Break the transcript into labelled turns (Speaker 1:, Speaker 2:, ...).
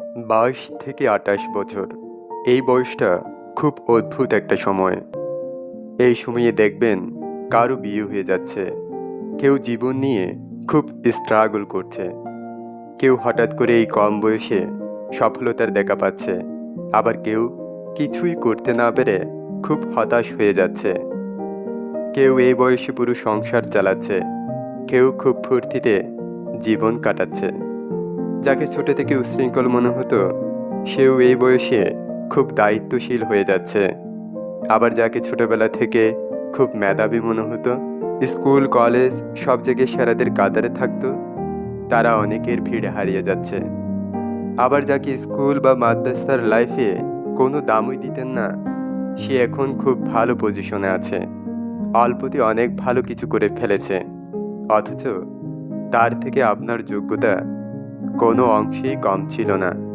Speaker 1: বাইশ থেকে আটাশ বছর। এই বয়সটা খুব অদ্ভুত একটা সময়। এই সময়ে দেখবেন কারও বিয়ে হয়ে যাচ্ছে। কেউ জীবন নিয়ে খুব স্ট্রাগল করছে। কেউ হঠাৎ করে এই কম বয়সে সফলতার দেখা পাচ্ছে। আবার কেউ কিছুই করতে না পেরে খুব হতাশ হয়ে যাচ্ছে। কেউ এই বয়সে পুরো সংসার চালাচ্ছে। কেউ খুব ফুর্তিতে জীবন কাটাচ্ছে। যাকে ছোট থেকে উশৃঙ্খল মনে হতো, সেও এই বয়সে খুব দায়িত্বশীল হয়ে যাচ্ছে। আবার যাকে ছোটবেলা থেকে খুব মেধাবী মনে হতো, স্কুল, কলেজ, সব জায়গায় সেরাদের কাতারে থাকতো, তারা অনেকের ভিড়ে হারিয়ে যাচ্ছে। আবার যাকে স্কুল বা মাদ্রাসার লাইফে কোনো দামই দিতেন না, সে এখন খুব ভালো পজিশনে আছে। অল্পতে অনেক ভালো কিছু করে ফেলেছে। অথচ তার থেকে আপনার যোগ্যতা কোনো অংশেই কম ছিল না।